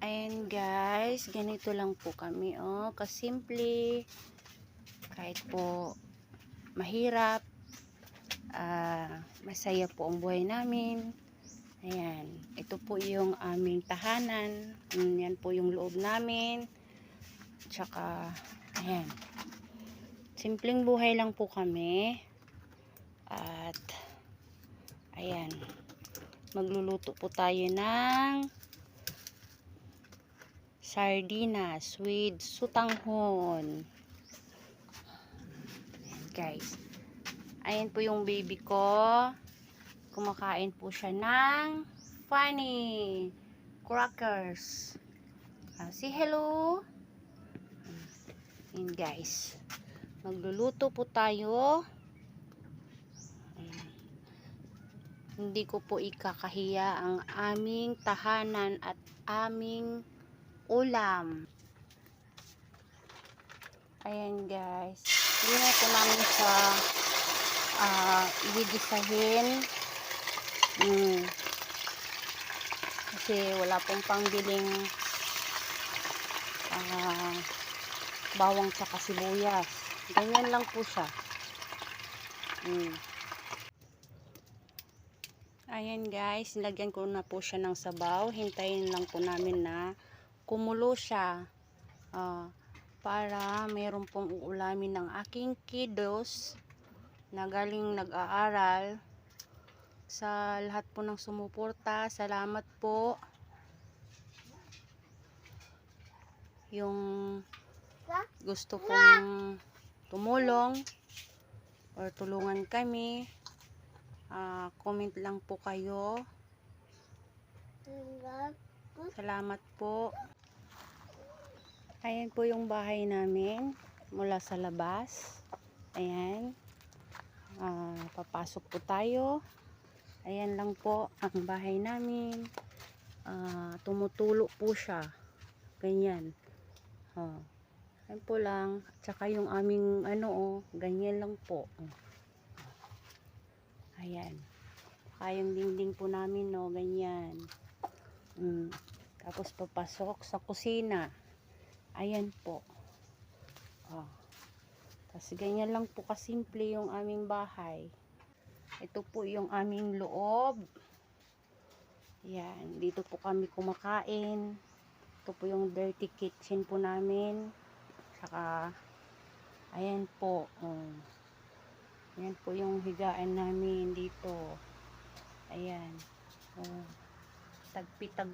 Ayan guys, ganito lang po kami oh, kasimple. Kahit po mahirap, ah, masaya po ang buhay namin. Ayan, ito po yung aming tahanan. Yan po yung loob namin. Tsaka, ayan. Simpleng buhay lang po kami. At, ayan. Magluluto po tayo ng sardinas with sutanghon. Ayan, guys. Ayan po yung baby ko. Kumakain po siya ng funny crackers. Ah, say hello. Ayan, guys. Magluluto po tayo. Hindi ko po ikakahiya ang aming tahanan at aming ulam. Ayan guys. Hindi po namin siya uh, ididisahin. Mm. Kasi wala pong pangbiling ah, bawang tsaka sibuyas. Ganyan lang po siya. Mm. Ayan guys, nilagyan ko na po siya ng sabaw. Hintayin lang po namin na kumulo siya. Ah, para mayroon pong uulamin ng aking kiddos na galing nag-aaral. Sa lahat po ng sumuporta, salamat po. Yung gusto pong tumulong or tulungan kami, ah, comment lang po kayo. Salamat po. Ayan po yung bahay namin mula sa labas. Ayan. Ah, papasok po tayo. Ayan lang po ang bahay namin. Ah, tumutulo po siya. Ganyan. Oh. Ayan po lang. At saka yung aming ano oh, ganyan lang po. Ayan. Kayang dingding po namin no, ganyan. Mm. Tapos papasok sa kusina. Ayan po. Oh. Tapos ganyan lang po kasimple yung aming bahay. Ito po yung aming loob. Yan. Dito po kami kumakain. Ito po yung dirty kitchen po namin. Saka, ayan po. Oh. Ayan po yung higaan namin dito. Ayan. Oh. Tagpi-tag